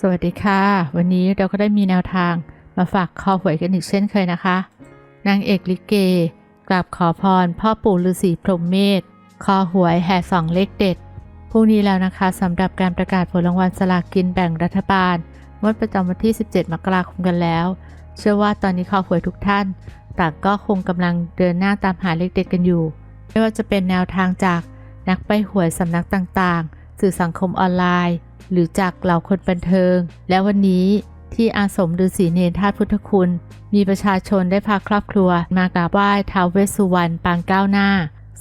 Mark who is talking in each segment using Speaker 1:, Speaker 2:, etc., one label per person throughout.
Speaker 1: สวัสดีค่ะ วันนี้เราก็ได้มีแนวทางมาฝากคอหวยกันอีกเช่นเคยนะคะ นางเอกลิเก กราบขอพร พ่อปู่ฤาษีพรหมเมธคอหวยแห่สองเลขเด็ดพรุ่งนี้แล้วนะคะสำหรับการประกาศผลรางวัลสลากกินแบ่งรัฐบาลงวดประจำวันที่ 17 มกราคมกันแล้ว เชื่อว่าตอนนี้คอหวยทุกท่านต่างก็คงกำลังเดินหน้าตามหาเลขเด็ดกันอยู่ ไม่ว่าจะเป็นแนวทางจากนักไปหวยสำนักต่างๆ สื่อสังคมออนไลน์ หรือจากเหล่าคนบันเทิง และวันนี้ที่อาสมฤาษีเนรธาตุพุทธคุณ มีประชาชนได้พาครอบครัว มากราบไหว้ท้าวเวสสุวรรณปางก้าวหน้า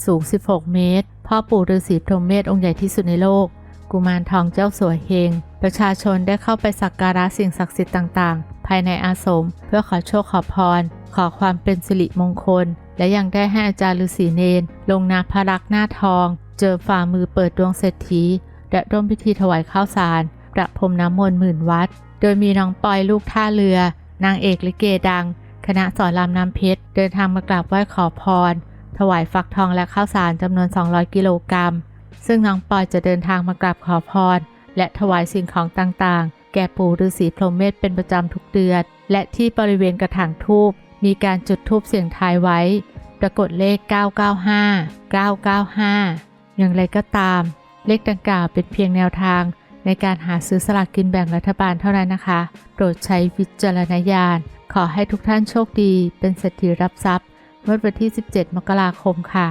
Speaker 1: สูง 16 เมตร พ่อปู่ฤาษีพรหมเมธองค์ใหญ่ที่สุดในโลก กุมารทองเจ้าสัวเฮง ประชาชนได้เข้าไปสักการะสิ่งศักดิ์สิทธิ์ต่างๆ ภายในอาสม เพื่อขอโชคขอพร ขอความเป็นสิริมงคล และยังได้ให้อาจารย์ฤาษีเนนลงนาพระรักษ์หน้าทอง เจอฝ่ามือเปิดดวงเศรษฐี และร่วมพิธีถวายข้าวสาร ประพรมน้ำมนต์หมื่นวัด โดยมีน้องปอยลูกท่าเรือ นางเอกลิเกดัง คณะสอนรามน้ำเพชร เดินทางมากราบไหว้ขอพร ถวายฟักทองและข้าวสารจำนวน 200 กิโลกรัม ซึ่งน้องปอยจะเดินทางมากราบขอพร และถวายสิ่งของต่างๆ แก่ปู่ฤาษีพรหมเมธเป็นประจำทุกเดือน และที่บริเวณกระถางทูบมีการจุดทูบเสียงทายไว้ ปรากฏเลข 995 995 อย่างไรก็ตาม เลขดังกล่าวเป็นเพียงแนวทางในการหาซื้อสลากกินแบ่งรัฐบาลเท่านั้นนะคะ โปรดใช้วิจารณญาณ ขอให้ทุกท่านโชคดี เป็นเศรษฐีรับทรัพย์เมื่อวันที่ 17 มกราคมค่ะ